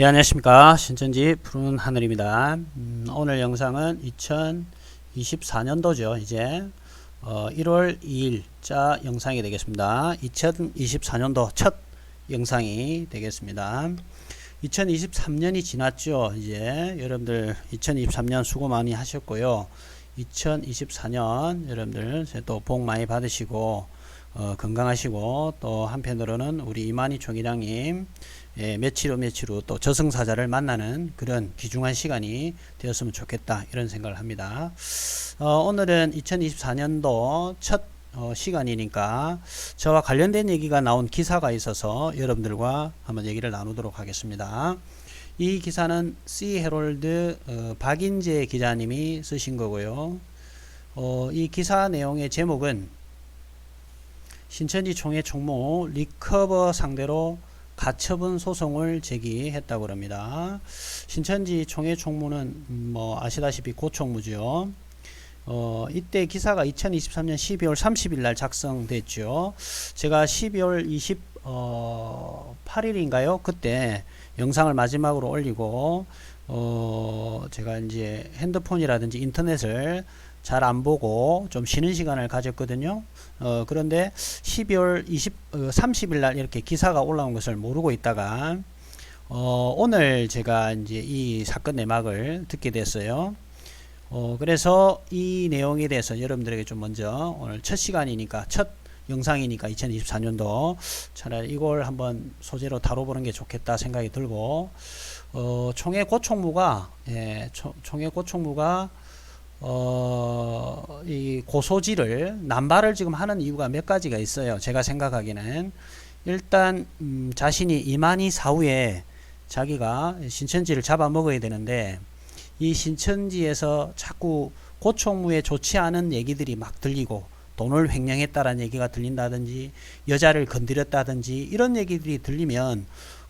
예, 안녕하십니까. 신천지 푸른 하늘입니다. 음, 오늘 영상은 2024년도죠. 이제 어, 1월 2일자 영상이 되겠습니다. 2024년도 첫 영상이 되겠습니다. 2023년이 지났죠. 이제 여러분들 2023년 수고 많이 하셨고요. 2024년 여러분들 또 복 많이 받으시고 어, 건강하시고 또 한편으로는 우리 이만희 총회장님 예, 며칠 후 며칠 후 또 저승사자를 만나는 그런 귀중한 시간이 되었으면 좋겠다 이런 생각을 합니다. 어, 오늘은 2024년도 첫 어, 시간이니까 저와 관련된 얘기가 나온 기사가 있어서 여러분들과 한번 얘기를 나누도록 하겠습니다. 이 기사는 C 헤롤드 어, 박인재 기자님이 쓰신 거고요. 어, 이 기사 내용의 제목은 신천지 총회 총무 리커버 상대로 가처분 소송을 제기했다고 합니다. 신천지 총회 총무는 음, 뭐 아시다시피 고총무죠. 어, 이때 기사가 2023년 12월 30일 날 작성됐죠. 제가 12월 28일인가요? 그때 영상을 마지막으로 올리고 어, 제가 이제 핸드폰이라든지 인터넷을 잘 안 보고 좀 쉬는 시간을 가졌거든요. 어, 그런데 12월 20, 어, 30일 날 이렇게 기사가 올라온 것을 모르고 있다가 어, 오늘 제가 이제 이 사건 내막을 듣게 됐어요. 어, 그래서 이 내용에 대해서 여러분들에게 좀 먼저 오늘 첫 시간이니까 첫 영상이니까 2024년도 차라리 이걸 한번 소재로 다뤄보는 게 좋겠다 생각이 들고 어, 총회 고총무가 예, 초, 총회 고총무가 어, 이 고소지를 남발을 지금 하는 이유가 몇 가지가 있어요. 제가 생각하기에는 일단 음, 자신이 이만희 사후에 자기가 신천지를 잡아먹어야 되는데 이 신천지에서 자꾸 고총무에 좋지 않은 얘기들이 막 들리고 돈을 횡령했다라는 얘기가 들린다든지 여자를 건드렸다든지 이런 얘기들이 들리면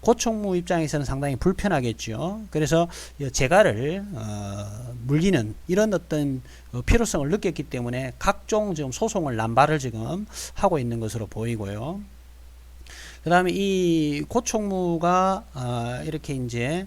고총무 입장에서는 상당히 불편하겠죠. 그래서 재가를 어, 물리는 이런 어떤 어, 필요성을 느꼈기 때문에 각종 지금 소송을 남발을 지금 하고 있는 것으로 보이고요. 그 다음에 이 고총무가 어, 이렇게 이제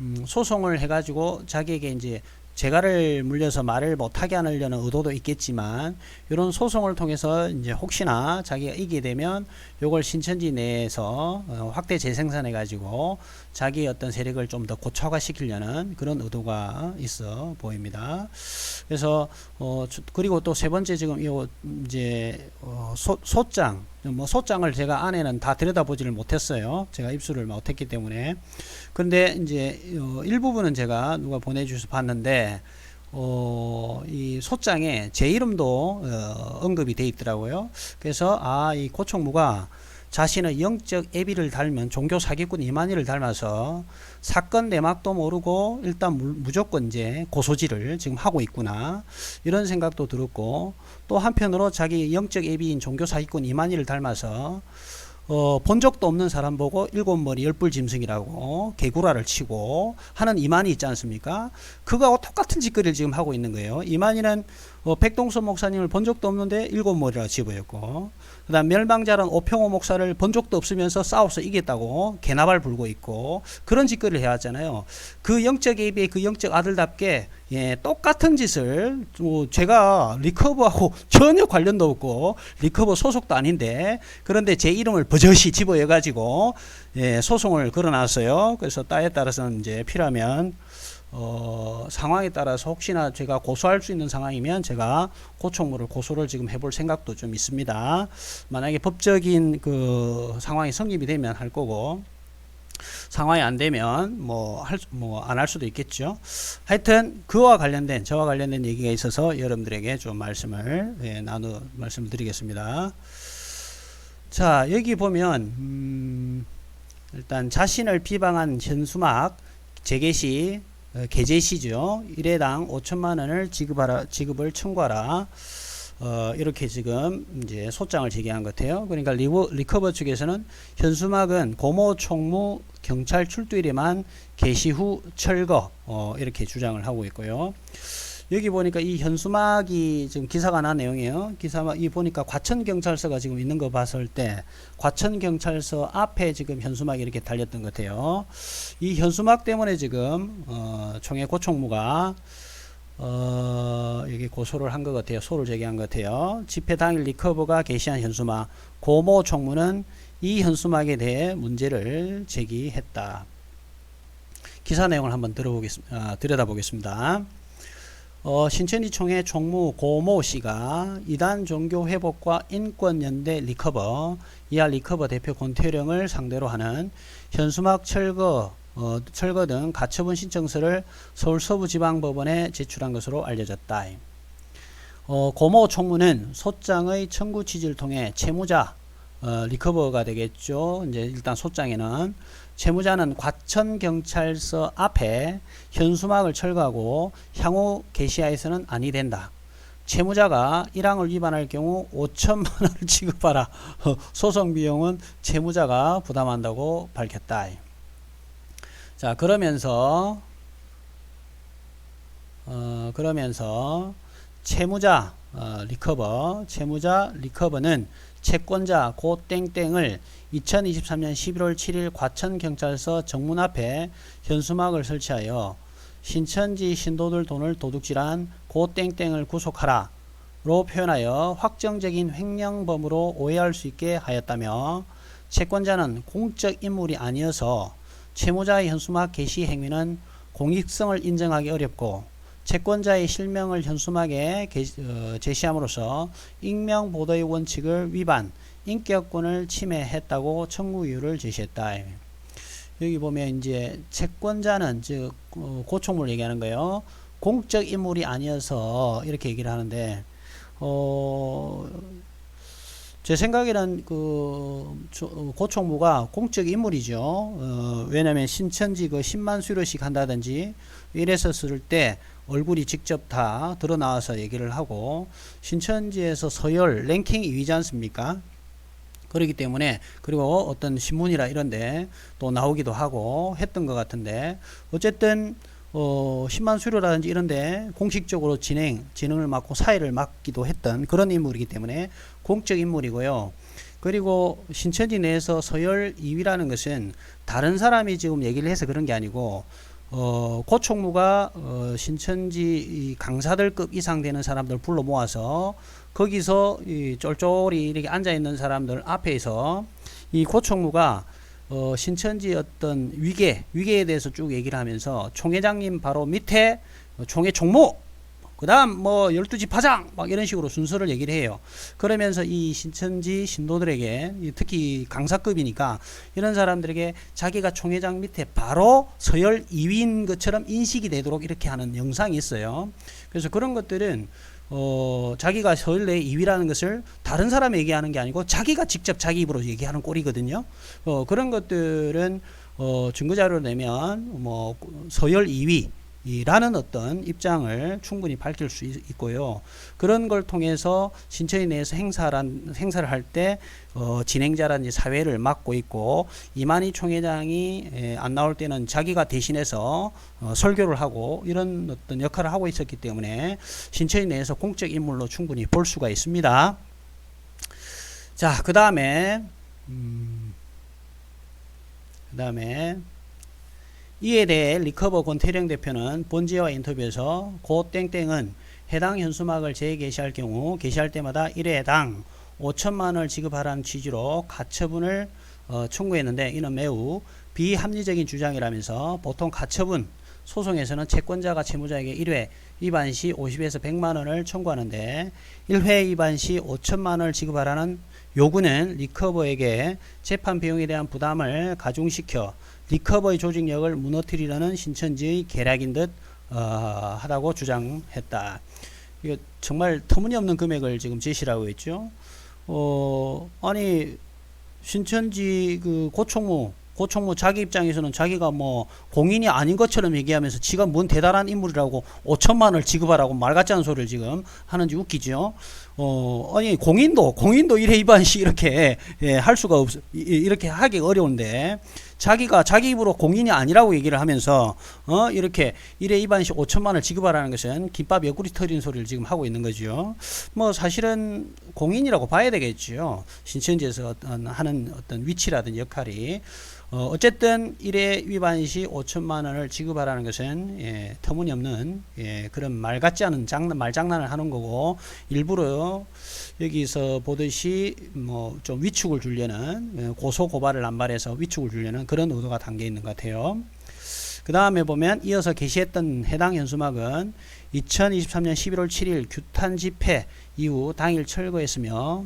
음, 소송을 해가지고 자기에게 이제 재가를 물려서 말을 못하게 하려는 의도도 있겠지만 이런 소송을 통해서 이제 혹시나 자기가 이기게 되면 요걸 신천지 내에서 어, 확대 재생산해 가지고 자기 어떤 세력을 좀 더 고착화시키려는 그런 의도가 있어 보입니다. 그래서 어 그리고 또 세 번째 지금 이 이제 어 소, 소장 뭐 소장을 제가 안에는 다 들여다보지를 못했어요. 제가 입수를 못했기 때문에. 근데 이제 어 일부분은 제가 누가 보내주셔서 봤는데 어, 이 소장에 제 이름도 어, 언급이 돼 있더라고요. 그래서 아, 이 고총무가 자신의 영적 애비를 닮은 종교 사기꾼 이만희를 닮아서 사건 내막도 모르고 일단 무조건 이제 고소지를 지금 하고 있구나 이런 생각도 들었고 또 한편으로 자기 영적 애비인 종교 사기꾼 이만희를 닮아서 어, 본 적도 없는 사람 보고 일곱 머리 열불 짐승이라고 개구라를 치고 하는 이만희 있지 않습니까? 그거하고 똑같은 짓거리를 지금 하고 있는 거예요. 이만희는 어, 백동선 목사님을 본 적도 없는데 일곱 머리라 집어였고, 그 다음 멸망자란 오평호 목사를 본 적도 없으면서 싸워서 이겼다고 개나발 불고 있고, 그런 짓거리를 해왔잖아요. 그 영적 예비의 그 영적 아들답게 예, 똑같은 짓을 뭐 제가 리커버하고 전혀 관련도 없고 리커버 소속도 아닌데 그런데 제 이름을 버젓이 집어여 가지고 예, 소송을 걸어놨어요. 그래서 따에 따라서는 이제 필요하면 어, 상황에 따라서 혹시나 제가 고소할 수 있는 상황이면 제가 고총무를 고소를 지금 해볼 생각도 좀 있습니다. 만약에 법적인 그 상황이 성립이 되면 할 거고 상황이 안 되면 뭐 할 뭐 안 할 수도 있겠죠. 하여튼 그와 관련된 저와 관련된 얘기가 있어서 여러분들에게 좀 말씀을 예, 나누 말씀을 드리겠습니다. 자 여기 보면 음, 일단 자신을 비방한 현수막 재개시 어, 개제 시죠. 1회당 5천만 원을 지급하라 지급을 청구하라. 어, 이렇게 지금 이제 소장을 제기한 것 같아요. 그러니까 리버, 리커버 측에서는 현수막은 고모 총무 경찰 출두일에만 개시 후 철거 어, 이렇게 주장을 하고 있고요. 여기 보니까 이 현수막이 지금 기사가 난 내용이에요. 기사막 이 보니까 과천 경찰서가 지금 있는 거 봤을 때 과천 경찰서 앞에 지금 현수막이 이렇게 달렸던 것 같아요. 이 현수막 때문에 지금 어, 총회 고총무가 어, 여기 고소를 한 것 같아요. 소를 제기한 것 같아요. 집회 당일 리커버가 게시한 현수막 고모 총무는 이 현수막에 대해 문제를 제기했다. 기사 내용을 한번 들어보겠습니다. 아, 들여다보겠습니다. 어, 신천지 총회 총무 고모 씨가 이단 종교 회복과 인권연대 리커버 이하 리커버 대표 권태령을 상대로 하는 현수막 철거 어, 철거 등 가처분 신청서를 서울 서부지방법원에 제출한 것으로 알려졌다. 어, 고모 총무는 소장의 청구 취지를 통해 채무자 어, 리커버가 되겠죠. 이제 일단 소장에는 채무자는 과천 경찰서 앞에 현수막을 철거하고 향후 게시하여서는 아니 된다. 채무자가 1항을 위반할 경우 5천만 원을 지급하라. 소송 비용은 채무자가 부담한다고 밝혔다. 자 그러면서 어, 그러면서 채무자 어, 리커버 채무자 리커버는 채권자 고 땡땡을 2023년 11월 7일 과천경찰서 정문 앞에 현수막을 설치하여 신천지 신도들 돈을 도둑질한 고 땡땡을 구속하라 로 표현하여 확정적인 횡령범으로 오해할 수 있게 하였다며 채권자는 공적 인물이 아니어서 채무자의 현수막 게시 행위는 공익성을 인정하기 어렵고 채권자의 실명을 현수막에 어, 제시함으로써 익명 보도의 원칙을 위반, 인격권을 침해했다고 청구 이유를 제시했다. 여기 보면 이제 채권자는 즉 어, 고총무를 얘기하는 거예요. 공적 인물이 아니어서 이렇게 얘기를 하는데 어, 제 생각에는 그 조- 어, 고총무가 공적 인물이죠. 어, 왜냐하면 신천지 그 10만 수료식 한다든지 이랬었을 때 얼굴이 직접 다 드러나와서 얘기를 하고 신천지에서 서열 랭킹 2위지 않습니까? 그렇기 때문에 그리고 어떤 신문이라 이런데 또 나오기도 하고 했던 것 같은데 어쨌든 어 10만 수료라든지 이런데 공식적으로 진행 진행을 맡고 사회를 맡기도 했던 그런 인물이기 때문에 공적 인물이고요. 그리고 신천지 내에서 서열 2위라는 것은 다른 사람이 지금 얘기를 해서 그런 게 아니고 어, 고총무가 어, 신천지 이 강사들급 이상 되는 사람들 불러 모아서 거기서 이 쫄쫄이 이렇게 앉아 있는 사람들 앞에서 이 고총무가 어, 신천지 어떤 위계 위계에 대해서 쭉 얘기를 하면서 총회장님 바로 밑에 어, 총회 총무 그 다음 뭐 열두 지 파장 막 이런 식으로 순서를 얘기를 해요. 그러면서 이 신천지 신도들에게 이 특히 강사급이니까 이런 사람들에게 자기가 총회장 밑에 바로 서열 2위인 것처럼 인식이 되도록 이렇게 하는 영상이 있어요. 그래서 그런 것들은 어, 자기가 서열 내 2위라는 것을 다른 사람이 얘기하는 게 아니고 자기가 직접 자기 입으로 얘기하는 꼴이거든요. 어, 그런 것들은 어, 증거자료를 내면 뭐 서열 2위 이 라는 어떤 입장을 충분히 밝힐 수 있, 고요 그런 걸 통해서 신천지 내에서 행사란 행사를 할 때 어, 진행자라든지 사회를 맡고 있고 이만희 총회장이 에, 안 나올 때는 자기가 대신해서 어, 설교를 하고 이런 어떤 역할을 하고 있었기 때문에 신천지 내에서 공적 인물로 충분히 볼 수가 있습니다. 자, 그 다음에 음, 그 다음에 이에 대해 리커버 권태령 대표는 본지와 인터뷰에서 고 땡땡은 해당 현수막을 재게시할 경우 게시할 때마다 1회당 5천만 원을 지급하라는 취지로 가처분을 어, 청구했는데 이는 매우 비합리적인 주장이라면서 보통 가처분 소송에서는 채권자가 채무자에게 1회 위반 시 50에서 100만 원을 청구하는데 1회 위반 시 5천만 원을 지급하라는 요구는 리커버에게 재판 비용에 대한 부담을 가중시켜 리커버의 조직력을 무너뜨리려는 신천지의 계략인 듯 어, 하다고 주장했다. 이거 정말 터무니없는 금액을 지금 제시하고 있죠. 어, 아니 신천지 그 고총무 고총무 자기 입장에서는 자기가 뭐 공인이 아닌 것처럼 얘기하면서 지가 뭔 대단한 인물이라고 5천만 원을 지급하라고 말 같지 않은 소리를 지금 하는지 웃기죠. 어, 아니 공인도 공인도 1회 위반시 이렇게 예, 할 수가 없 이- 이렇게 하기 어려운데 자기가 자기 입으로 공인이 아니라고 얘기를 하면서 어 이렇게 1회 2반시 5천만 원을 지급하라는 것은 김밥 옆구리 터진 소리를 지금 하고 있는 거죠. 뭐 사실은 공인이라고 봐야 되겠죠. 신천지에서 어떤 하는 어떤 위치라든지 역할이 어, 어쨌든 1회 위반 시 5천만 원을 지급하라는 것은 예, 터무니없는 예, 그런 말 같지 않은 장난, 말장난을 하는 거고 일부러 여기서 보듯이 뭐 좀 위축을 주려는 예, 고소 고발을 남발해서 위축을 주려는 그런 의도가 담겨 있는 것 같아요. 그 다음에 보면 이어서 게시했던 해당 현수막은 2023년 11월 7일 규탄 집회 이후 당일 철거했으며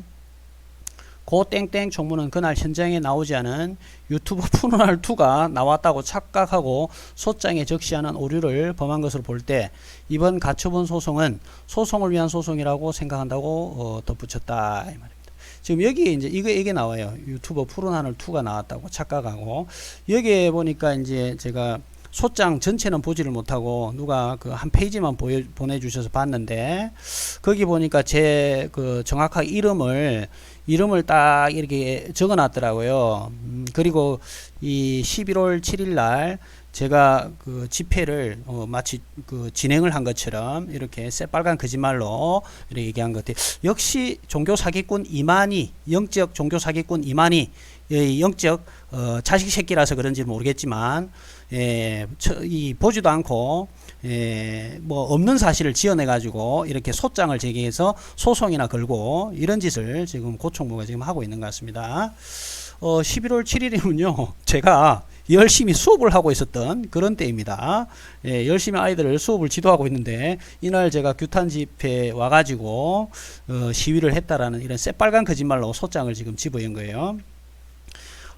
고 땡땡 총무는 그날 현장에 나오지 않은 유튜브 푸르날2가 나왔다고 착각하고 소장에 적시하는 오류를 범한 것으로 볼 때 이번 가처분 소송은 소송을 위한 소송이라고 생각한다고 어, 덧붙였다 이 말입니다. 지금 여기에 이제 이거 이게 나와요. 유튜버 푸른하늘 2가 나왔다고 착각하고 여기에 보니까 이제 제가 소장 전체는 보지를 못하고 누가 그 한 페이지만 보여, 보내주셔서 봤는데 거기 보니까 제 그 정확하게 이름을 이름을 딱 이렇게 적어 놨더라고요. 음, 그리고 이 11월 7일 날 제가 그 집회를 어, 마치 그 진행을 한 것처럼 이렇게 새빨간 거짓말로 이렇게 얘기한 것 같아요. 역시 종교 사기꾼 이만희 영적 종교 사기꾼 이만희 이 영적 어, 자식 새끼라서 그런지 모르겠지만 예, 처, 이 보지도 않고 예, 뭐 없는 사실을 지어내 가지고 이렇게 소장을 제기해서 소송이나 걸고 이런 짓을 지금 고총무가 지금 하고 있는 것 같습니다. 어, 11월 7일이면요, 제가 열심히 수업을 하고 있었던 그런 때입니다. 예, 열심히 아이들을 수업을 지도하고 있는데 이날 제가 규탄 집회에 와가지고 어, 시위를 했다라는 이런 새빨간 거짓말로 소장을 지금 집어연 거예요.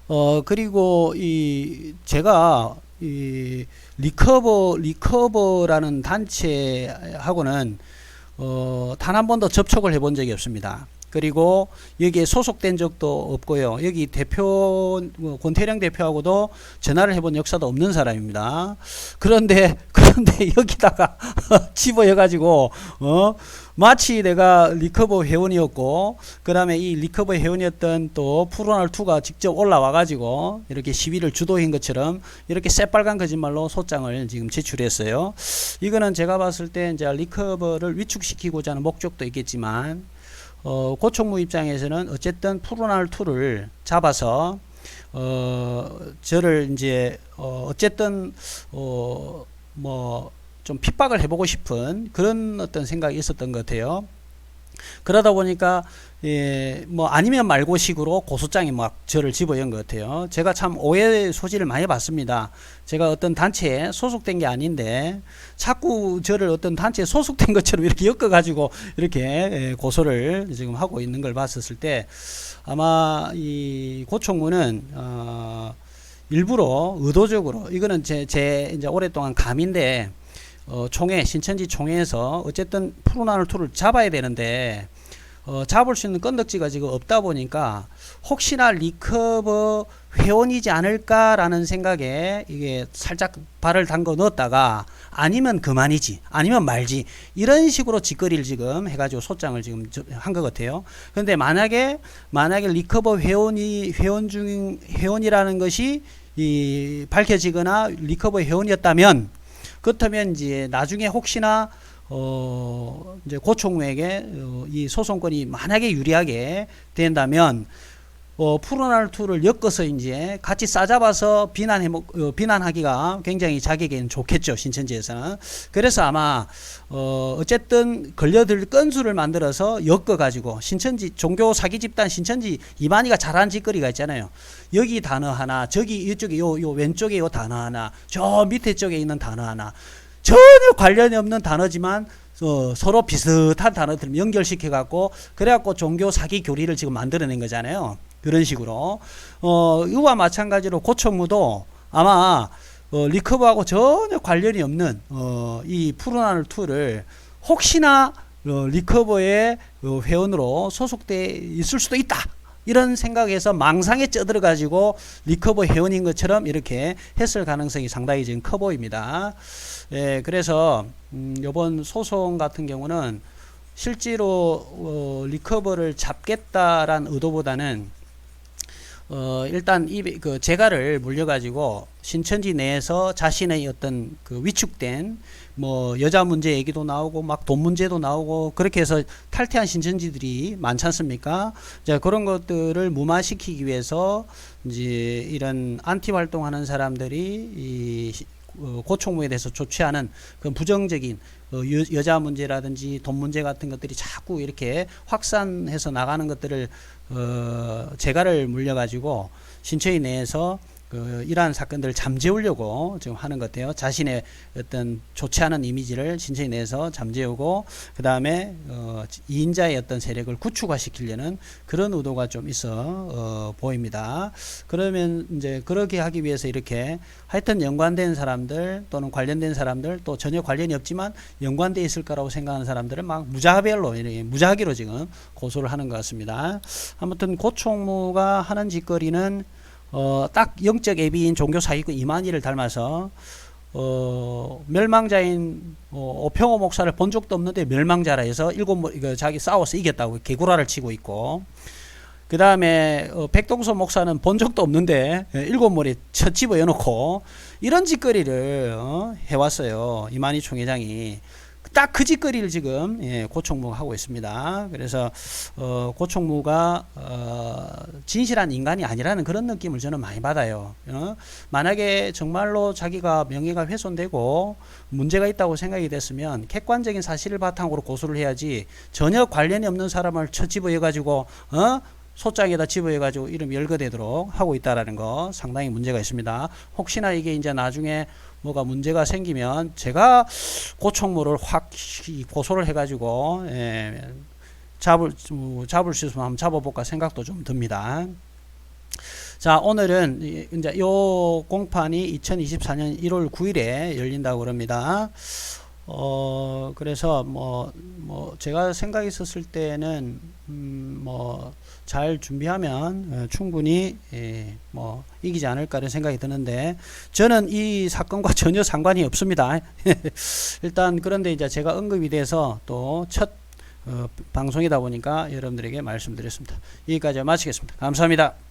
어 그리고 이 제가 이 리커버 리커버라는 단체하고는 어, 단 한 번도 접촉을 해본 적이 없습니다. 그리고 여기에 소속된 적도 없고요. 여기 대표 뭐 권태령 대표하고도 전화를 해본 역사도 없는 사람입니다. 그런데 그런데 여기다가 집어여 가지고 어 마치 내가 리커버 회원이었고 그 다음에 이 리커버 회원이었던 또 프로날 2가 직접 올라와 가지고 이렇게 시위를 주도한 것처럼 이렇게 새빨간 거짓말로 소장을 지금 제출했어요. 이거는 제가 봤을 때 이제 리커버를 위축시키고자 하는 목적도 있겠지만 어, 고총무 입장에서는 어쨌든 프로날 2를 잡아서 어, 저를 이제 어, 어쨌든 어, 뭐 좀 핍박을 해보고 싶은 그런 어떤 생각이 있었던 것 같아요. 그러다 보니까 예, 뭐 아니면 말고 식으로 고소장에 막 저를 집어연 것 같아요. 제가 참 오해 소지를 많이 받습니다. 제가 어떤 단체에 소속된 게 아닌데 자꾸 저를 어떤 단체에 소속된 것처럼 이렇게 엮어가지고 이렇게 예, 고소를 지금 하고 있는 걸 봤었을 때 아마 이 고총무는 어, 일부러 의도적으로 이거는 제, 제 이제 오랫동안 감인데 어, 총회 신천지 총회에서 어쨌든 프로나를 투를 잡아야 되는데 어, 잡을 수 있는 건덕지가 지금 없다 보니까 혹시나 리커버 회원이지 않을까라는 생각에 이게 살짝 발을 담궈 넣었다가 아니면 그만이지 아니면 말지 이런 식으로 짓거리를 지금 해가지고 소장을 지금 한 것 같아요. 그런데 만약에 만약에 리커버 회원이 회원 중 회원이라는 것이 이 밝혀지거나 리커버 회원이었다면 그렇다면 이제 나중에 혹시나 어 이제 고총무에게 어, 이 소송권이 만약에 유리하게 된다면 어 프로날 투를 엮어서 이제 같이 싸잡아서 비난해 어, 비난하기가 굉장히 자기에게는 좋겠죠 신천지에서는. 그래서 아마 어 어쨌든 걸려들 건수를 만들어서 엮어 가지고 신천지 종교 사기 집단 신천지 이만희가 잘한 짓거리가 있잖아요. 여기 단어 하나 저기 이쪽에 요 요 왼쪽에 요 단어 하나 저 밑에 쪽에 있는 단어 하나 전혀 관련이 없는 단어지만 어, 서로 비슷한 단어들 연결시켜 갖고 그래갖고 종교 사기 교리를 지금 만들어낸 거잖아요. 그런 식으로 어, 이와 마찬가지로 고총무도 아마 어, 리커버하고 전혀 관련이 없는 어, 이 프로나를 2를 혹시나 어, 리커버의 어, 회원으로 소속돼 있을 수도 있다. 이런 생각에서 망상에 쪄들어 가지고 리커버 회원인 것처럼 이렇게 했을 가능성이 상당히 지금 커 보입니다. 예, 그래서 음, 이번 소송 같은 경우는 실제로 어, 리커버를 잡겠다란 의도보다는 어, 일단 이 그 재가를 물려가지고 신천지 내에서 자신의 어떤 그 위축된 뭐 여자 문제 얘기도 나오고 막 돈 문제도 나오고 그렇게 해서 탈퇴한 신천지들이 많지 않습니까? 자 그런 것들을 무마시키기 위해서 이제 이런 안티 활동하는 사람들이 이 고총무에 대해서 좋지 않은 그 부정적인 어, 여, 여자 문제라든지 돈 문제 같은 것들이 자꾸 이렇게 확산해서 나가는 것들을 어, 재가를 물려가지고 신체위 내에서 그 이러한 사건들을 잠재우려고 지금 하는 것 같아요. 자신의 어떤 좋지 않은 이미지를 신체위 내에서 잠재우고 그 다음에 어, 이인자의 어떤 세력을 구축화시키려는 그런 의도가 좀 있어 어, 보입니다. 그러면 이제 그렇게 하기 위해서 이렇게 하여튼 연관된 사람들 또는 관련된 사람들 또 전혀 관련이 없지만 연관돼 있을 거라고 생각하는 사람들을 막 무자별로 무작위로 지금 고소를 하는 것 같습니다. 아무튼 고총무가 하는 짓거리는 어, 딱 영적 애비인 종교 사기꾼 이만희를 닮아서 어, 멸망자인 어, 오평호 목사를 본 적도 없는데 멸망자라 해서 일곱 모- 이거 자기 싸워서 이겼다고 개구라를 치고 있고. 그 다음에 어, 백동서 목사는 본 적도 없는데 예, 일곱 머리 쳐 집어 여놓고 이런 짓거리를 어, 해왔어요. 이만희 총회장이 딱 그 짓거리를 지금 예, 고총무가 하고 있습니다. 그래서 어, 고총무가 어, 진실한 인간이 아니라는 그런 느낌을 저는 많이 받아요. 어? 만약에 정말로 자기가 명예가 훼손되고 문제가 있다고 생각이 됐으면 객관적인 사실을 바탕으로 고소를 해야지 전혀 관련이 없는 사람을 쳐 집어여 가지고 어? 소장에다 집어여 가지고 이름 열거되도록 하고 있다라는 거 상당히 문제가 있습니다. 혹시나 이게 이제 나중에 뭐가 문제가 생기면 제가 고총무를 확 고소를 해가지고 예, 잡을 어, 잡을 수 있으면 한번 잡아볼까 생각도 좀 듭니다. 자 오늘은 이- 이제 요 공판이 2024년 1월 9일에 열린다고 그럽니다. 어 그래서 뭐뭐 제가 생각했었을 때는 음뭐 잘 준비하면 어, 충분히 예, 뭐 이기지 않을까 이런 생각이 드는데 저는 이 사건과 전혀 상관이 없습니다. 일단 그런데 이제 제가 언급이 돼서 또첫 어, 방송이다 보니까 여러분들에게 말씀드렸습니다. 여기까지 마치겠습니다. 감사합니다.